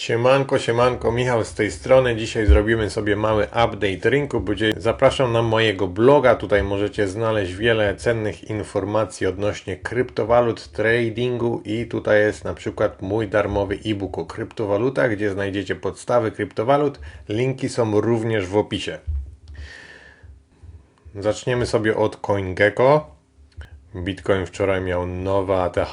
Siemanko, siemanko, Michał z tej strony. Dzisiaj zrobimy sobie mały update rynku. Będzie zapraszam na mojego bloga. Tutaj możecie znaleźć wiele cennych informacji odnośnie kryptowalut, tradingu i tutaj jest na przykład mój darmowy e-book o kryptowalutach, gdzie znajdziecie podstawy kryptowalut. Linki są również w opisie. Zaczniemy sobie od CoinGecko. Bitcoin wczoraj miał nowe ATH,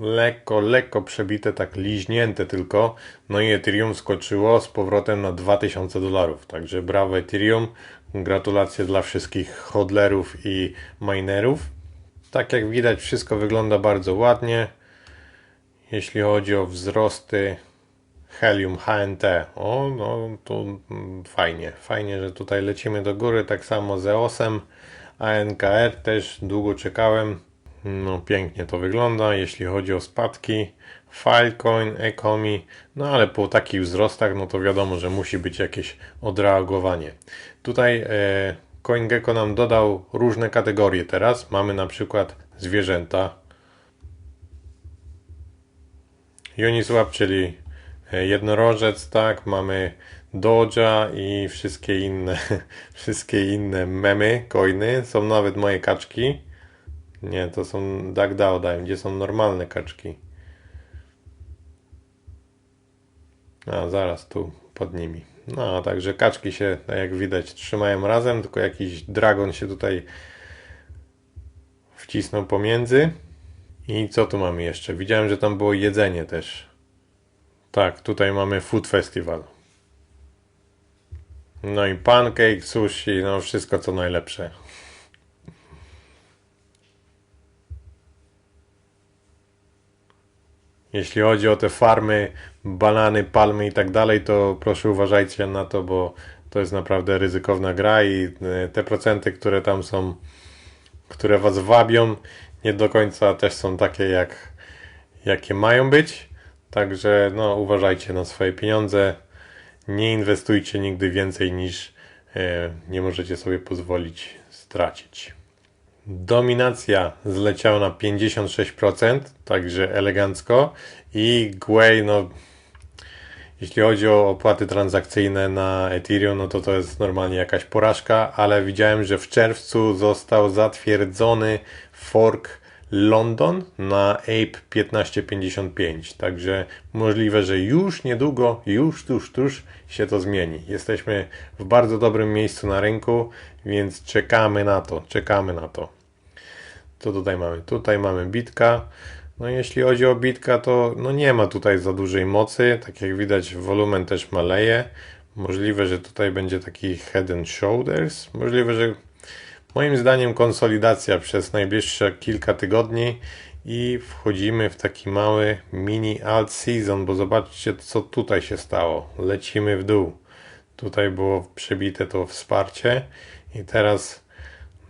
lekko, lekko przebite, tak liźnięte tylko. No i Ethereum skoczyło z powrotem na 2000 dolarów. Także brawo Ethereum. Gratulacje dla wszystkich hodlerów i minerów. Tak jak widać, wszystko wygląda bardzo ładnie. Jeśli chodzi o wzrosty Helium HNT, o no mm, fajnie, fajnie, że tutaj lecimy do góry, tak samo z EOSem, ANKR też długo czekałem, no pięknie to wygląda, jeśli chodzi o spadki. Filecoin, Ecomi, no ale po takich wzrostach, no to wiadomo, że musi być jakieś odreagowanie. Tutaj e, CoinGecko nam dodał różne kategorie teraz. Mamy na przykład zwierzęta. Uniswap, czyli e, jednorożec, tak, mamy Doja i wszystkie inne, wszystkie inne memy, coiny. Są nawet moje kaczki. Nie, to są DuckDAO dają, gdzie są normalne kaczki. A, zaraz tu pod nimi. No, także kaczki się, tak jak widać, trzymają razem, tylko jakiś dragon się tutaj wcisnął pomiędzy. I co tu mamy jeszcze? Widziałem, że tam było jedzenie też. Tak, tutaj mamy Food Festival. No i pancake, sushi, no wszystko co najlepsze. Jeśli chodzi o te farmy, banany, palmy i tak dalej, to proszę uważajcie na to, bo to jest naprawdę ryzykowna gra i e, te procenty, które tam są, które was wabią, nie do końca też są takie, jak, jakie mają być. Także no, uważajcie na swoje pieniądze. Nie inwestujcie nigdy więcej niż e, nie możecie sobie pozwolić stracić. Dominacja zleciała na 56%, także elegancko. I Gwei, no, jeśli chodzi o opłaty transakcyjne na Ethereum, no to to jest normalnie jakaś porażka, ale widziałem, że w czerwcu został zatwierdzony fork London na Ape 1555. Także możliwe, że już niedługo, już tuż, tuż się to zmieni. Jesteśmy w bardzo dobrym miejscu na rynku, więc czekamy na to, czekamy na to. Co tutaj mamy? Tutaj mamy bitka. No jeśli chodzi o bitka, to no nie ma tutaj za dużej mocy. Tak jak widać, wolumen też maleje. Możliwe, że tutaj będzie taki head and shoulders. Możliwe, że moim zdaniem konsolidacja przez najbliższe kilka tygodni i wchodzimy w taki mały mini alt season, bo zobaczcie co tutaj się stało. Lecimy w dół. Tutaj było przebite to wsparcie i teraz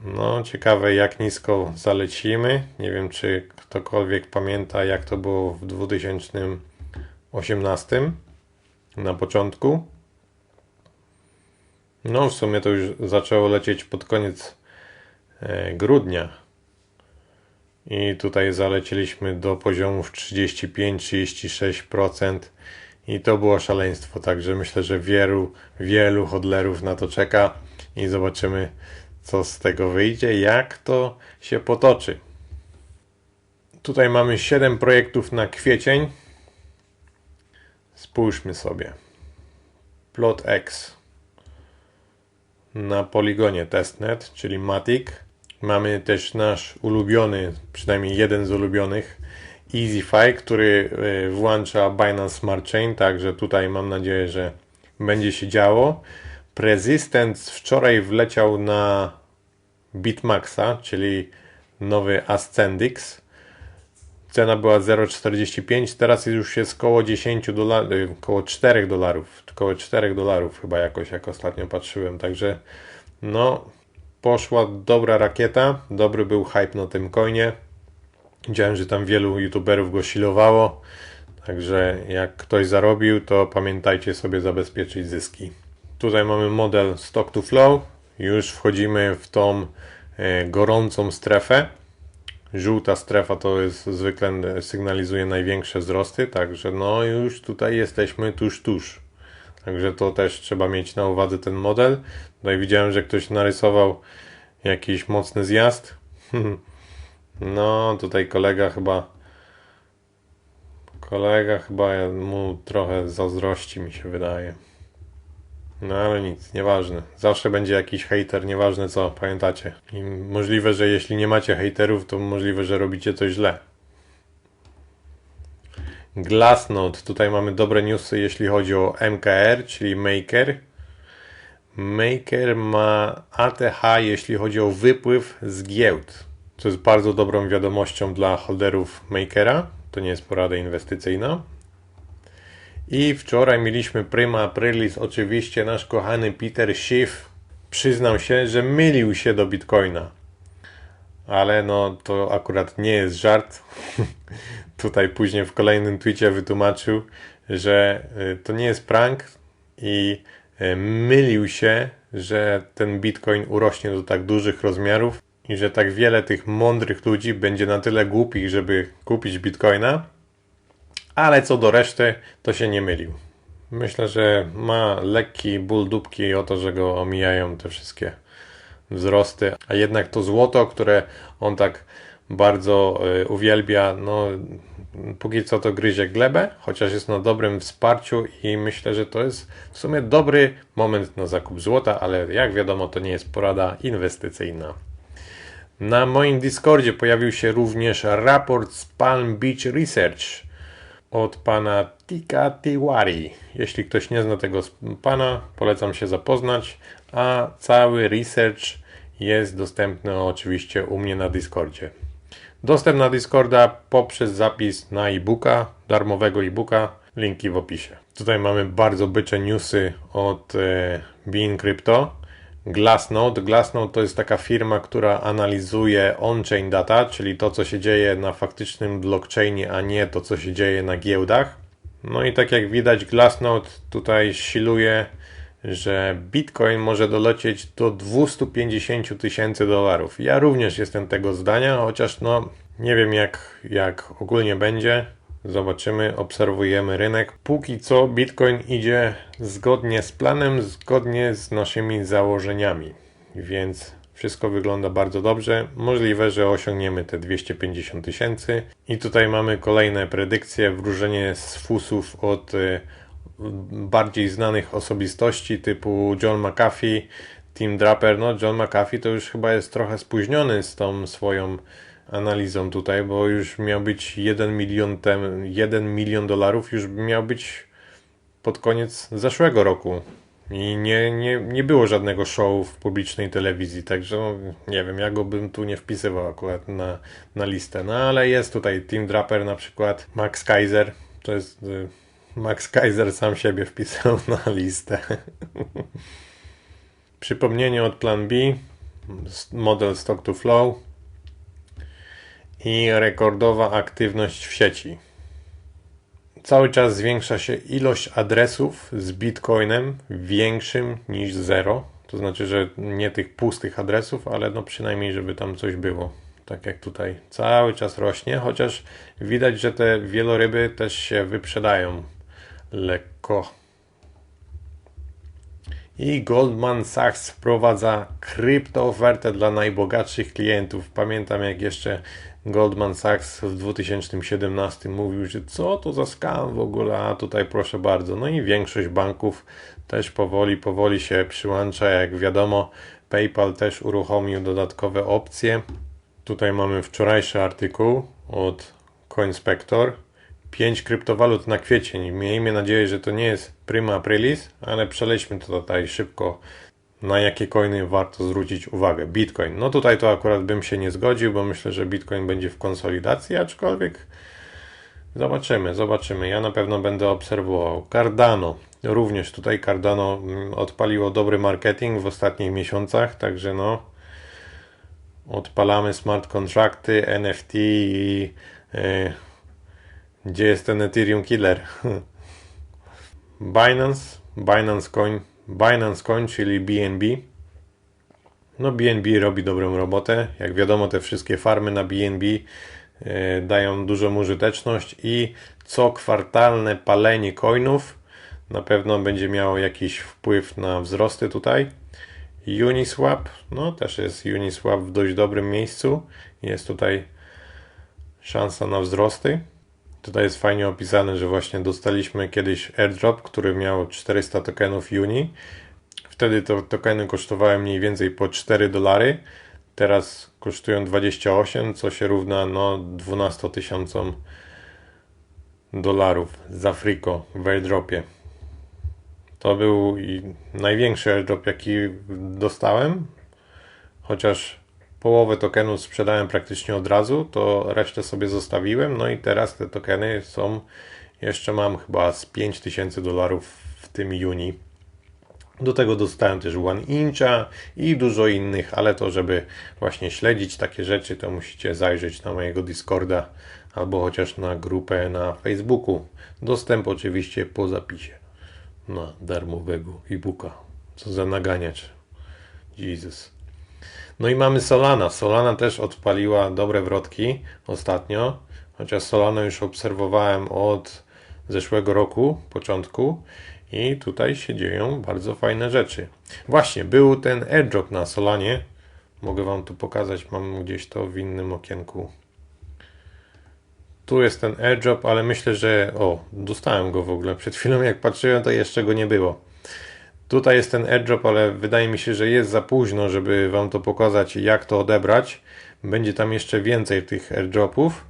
no, ciekawe jak nisko zalecimy. Nie wiem, czy ktokolwiek pamięta, jak to było w 2018 na początku. No, w sumie to już zaczęło lecieć pod koniec e, grudnia. I tutaj zalecieliśmy do poziomów 35-36%. I to było szaleństwo, także myślę, że wielu, wielu hodlerów na to czeka i zobaczymy, co z tego wyjdzie, jak to się potoczy. Tutaj mamy 7 projektów na kwiecień. Spójrzmy sobie. Plot X na poligonie testnet, czyli Matic. Mamy też nasz ulubiony, przynajmniej jeden z ulubionych, EasyFi, który e, włącza Binance Smart Chain, także tutaj mam nadzieję, że będzie się działo. Persistence wczoraj wleciał na Bitmaxa, czyli nowy Ascendix. Cena była 0,45, teraz już jest koło 10 dolarów, koło 4 dolarów, koło 4 dolarów chyba jakoś, jak ostatnio patrzyłem, także no poszła dobra rakieta, dobry był hype na tym coinie. Widziałem, że tam wielu youtuberów go silowało, także jak ktoś zarobił, to pamiętajcie sobie zabezpieczyć zyski. Tutaj mamy model Stock to Flow. Już wchodzimy w tą e, gorącą strefę. żółta strefa to jest zwykle sygnalizuje największe wzrosty, także no już tutaj jesteśmy tuż, tuż. Także to też trzeba mieć na uwadze ten model. Tutaj widziałem, że ktoś narysował jakiś mocny zjazd. No, tutaj kolega chyba kolega chyba mu trochę zazdrości mi się wydaje. No ale nic, nieważne. Zawsze będzie jakiś hater, nieważne co, pamiętacie. I możliwe, że jeśli nie macie haterów, to możliwe, że robicie coś źle. Glassnode. Tutaj mamy dobre newsy, jeśli chodzi o MKR, czyli Maker. Maker ma ATH, jeśli chodzi o wypływ z giełd. Co jest bardzo dobrą wiadomością dla holderów Makera. To nie jest porada inwestycyjna. I wczoraj mieliśmy prima aprilis, oczywiście nasz kochany Peter Schiff przyznał się, że mylił się do Bitcoina. Ale no to akurat nie jest żart. Tutaj później w kolejnym tweetie wytłumaczył, że y, to nie jest prank i y, mylił się, że ten Bitcoin urośnie do tak dużych rozmiarów i że tak wiele tych mądrych ludzi będzie na tyle głupich, żeby kupić Bitcoina, ale co do reszty, to się nie mylił. Myślę, że ma lekki ból dupki o to, że go omijają te wszystkie wzrosty, a jednak to złoto, które on tak bardzo y, uwielbia, no póki co to gryzie glebę, chociaż jest na dobrym wsparciu i myślę, że to jest w sumie dobry moment na zakup złota, ale jak wiadomo to nie jest porada inwestycyjna. Na moim Discordzie pojawił się również raport z Palm Beach Research, od pana Tika Tiwari. Jeśli ktoś nie zna tego pana, polecam się zapoznać, a cały research jest dostępny oczywiście u mnie na Discordzie. Dostęp na Discorda poprzez zapis na e-booka, darmowego e-booka, linki w opisie. Tutaj mamy bardzo bycze newsy od e, Bean Crypto. Glassnode. Glassnode to jest taka firma, która analizuje on-chain data, czyli to, co się dzieje na faktycznym blockchainie, a nie to, co się dzieje na giełdach. No i tak jak widać, Glassnode tutaj siluje, że Bitcoin może dolecieć do 250 tysięcy dolarów. Ja również jestem tego zdania, chociaż no nie wiem jak, jak ogólnie będzie. Zobaczymy, obserwujemy rynek. Póki co Bitcoin idzie zgodnie z planem, zgodnie z naszymi założeniami, więc wszystko wygląda bardzo dobrze. Możliwe, że osiągniemy te 250 tysięcy. I tutaj mamy kolejne predykcje, wróżenie z fusów od y, bardziej znanych osobistości typu John McAfee, Tim Draper. No, John McAfee to już chyba jest trochę spóźniony z tą swoją analizą tutaj, bo już miał być 1 milion, tem, 1 milion dolarów, już miał być pod koniec zeszłego roku. I nie, nie, nie było żadnego show w publicznej telewizji, także no, nie wiem, ja go bym tu nie wpisywał akurat na, na listę. No ale jest tutaj Tim Draper na przykład, Max Kaiser, to jest y, Max Kaiser sam siebie wpisał na listę. Przypomnienie od Plan B, model Stock to Flow i rekordowa aktywność w sieci. Cały czas zwiększa się ilość adresów z Bitcoinem większym niż zero. To znaczy, że nie tych pustych adresów, ale no przynajmniej, żeby tam coś było. Tak jak tutaj cały czas rośnie, chociaż widać, że te wieloryby też się wyprzedają lekko. I Goldman Sachs wprowadza kryptoofertę dla najbogatszych klientów. Pamiętam jak jeszcze Goldman Sachs w 2017 mówił, że co to za skam w ogóle, a tutaj proszę bardzo. No i większość banków też powoli, powoli się przyłącza. Jak wiadomo, PayPal też uruchomił dodatkowe opcje. Tutaj mamy wczorajszy artykuł od CoinSpector. 5 kryptowalut na kwiecień. Miejmy nadzieję, że to nie jest prima aprilis, ale przelećmy to tutaj szybko na jakie coiny warto zwrócić uwagę. Bitcoin. No tutaj to akurat bym się nie zgodził, bo myślę, że Bitcoin będzie w konsolidacji, aczkolwiek zobaczymy, zobaczymy. Ja na pewno będę obserwował. Cardano. Również tutaj Cardano mm, odpaliło dobry marketing w ostatnich miesiącach, także no odpalamy smart kontrakty, NFT i yy, gdzie jest ten Ethereum Killer? Binance, Binance Coin Binance Coin, czyli BNB. No BNB robi dobrą robotę. Jak wiadomo, te wszystkie farmy na BNB e, dają dużą użyteczność i co kwartalne palenie coinów na pewno będzie miało jakiś wpływ na wzrosty tutaj. Uniswap, no też jest Uniswap w dość dobrym miejscu. Jest tutaj szansa na wzrosty. Tutaj jest fajnie opisane, że właśnie dostaliśmy kiedyś airdrop, który miał 400 tokenów Uni. Wtedy to tokeny kosztowały mniej więcej po 4 dolary. Teraz kosztują 28, co się równa no 12 tysiącom dolarów za Frico w airdropie. To był największy airdrop, jaki dostałem. Chociaż połowę tokenów sprzedałem praktycznie od razu, to resztę sobie zostawiłem. No i teraz te tokeny są, jeszcze mam chyba z 5000 dolarów w tym juni. Do tego dostałem też One Incha i dużo innych, ale to, żeby właśnie śledzić takie rzeczy, to musicie zajrzeć na mojego Discorda albo chociaż na grupę na Facebooku. Dostęp oczywiście po zapisie na darmowego e-booka. Co za naganiacz. Jesus. No i mamy Solana. Solana też odpaliła dobre wrotki ostatnio, chociaż Solana już obserwowałem od zeszłego roku, początku i tutaj się dzieją bardzo fajne rzeczy. Właśnie, był ten airdrop na Solanie. Mogę Wam tu pokazać, mam gdzieś to w innym okienku. Tu jest ten airdrop, ale myślę, że... O, dostałem go w ogóle. Przed chwilą jak patrzyłem, to jeszcze go nie było. Tutaj jest ten airdrop, ale wydaje mi się, że jest za późno, żeby Wam to pokazać, jak to odebrać. Będzie tam jeszcze więcej tych airdropów.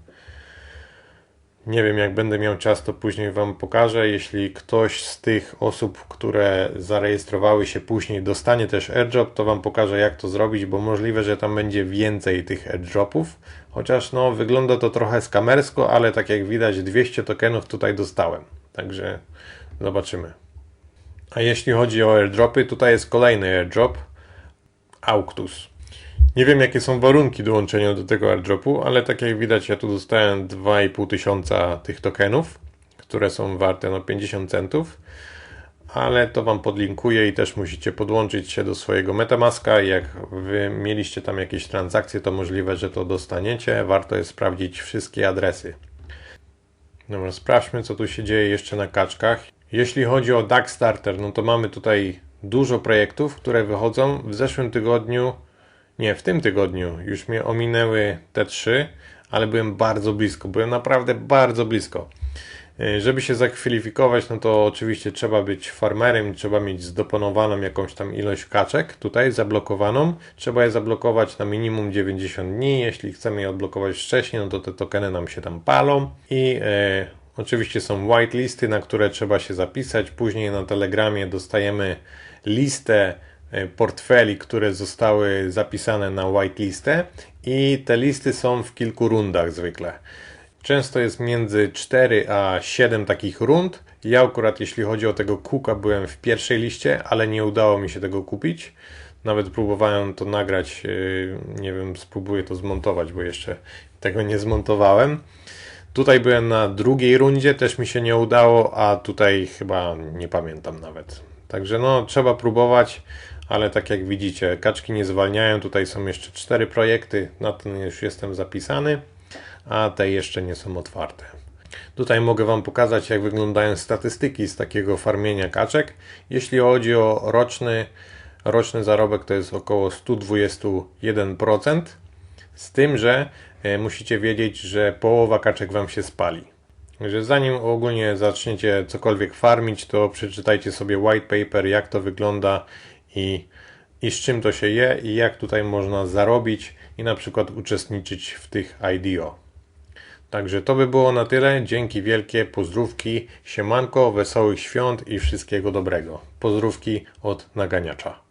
Nie wiem, jak będę miał czas, to później Wam pokażę. Jeśli ktoś z tych osób, które zarejestrowały się później, dostanie też airdrop, to Wam pokażę, jak to zrobić, bo możliwe, że tam będzie więcej tych airdropów. Chociaż no, wygląda to trochę skamersko, ale tak jak widać, 200 tokenów tutaj dostałem. Także zobaczymy. A jeśli chodzi o airdropy, tutaj jest kolejny airdrop. Auctus. Nie wiem jakie są warunki dołączenia do tego airdropu, ale tak jak widać ja tu dostałem 2,5 tysiąca tych tokenów, które są warte no 50 centów, ale to Wam podlinkuję i też musicie podłączyć się do swojego Metamaska jak Wy mieliście tam jakieś transakcje, to możliwe, że to dostaniecie. Warto jest sprawdzić wszystkie adresy. Dobra, sprawdźmy co tu się dzieje jeszcze na kaczkach. Jeśli chodzi o Starter, no to mamy tutaj dużo projektów, które wychodzą. W zeszłym tygodniu nie, w tym tygodniu już mnie ominęły te trzy, ale byłem bardzo blisko. Byłem naprawdę bardzo blisko. E, żeby się zakwalifikować, no to oczywiście trzeba być farmerem, trzeba mieć zdoponowaną jakąś tam ilość kaczek, tutaj zablokowaną. Trzeba je zablokować na minimum 90 dni. Jeśli chcemy je odblokować wcześniej, no to te tokeny nam się tam palą. I e, oczywiście są whitelisty, na które trzeba się zapisać. Później na Telegramie dostajemy listę E, portfeli, które zostały zapisane na whitelistę i te listy są w kilku rundach zwykle. Często jest między 4 a 7 takich rund. Ja akurat jeśli chodzi o tego Kuka byłem w pierwszej liście, ale nie udało mi się tego kupić. Nawet próbowałem to nagrać, e, nie wiem, spróbuję to zmontować, bo jeszcze tego nie zmontowałem. Tutaj byłem na drugiej rundzie, też mi się nie udało, a tutaj chyba nie pamiętam nawet. Także no, trzeba próbować ale tak jak widzicie, kaczki nie zwalniają. Tutaj są jeszcze cztery projekty, na ten już jestem zapisany, a te jeszcze nie są otwarte. Tutaj mogę Wam pokazać, jak wyglądają statystyki z takiego farmienia kaczek. Jeśli chodzi o roczny, roczny zarobek, to jest około 121%, z tym, że musicie wiedzieć, że połowa kaczek Wam się spali. Także zanim ogólnie zaczniecie cokolwiek farmić, to przeczytajcie sobie white paper, jak to wygląda i, i z czym to się je i jak tutaj można zarobić i na przykład uczestniczyć w tych IDO. Także to by było na tyle. Dzięki wielkie, pozdrówki, siemanko, wesołych świąt i wszystkiego dobrego. Pozdrówki od naganiacza.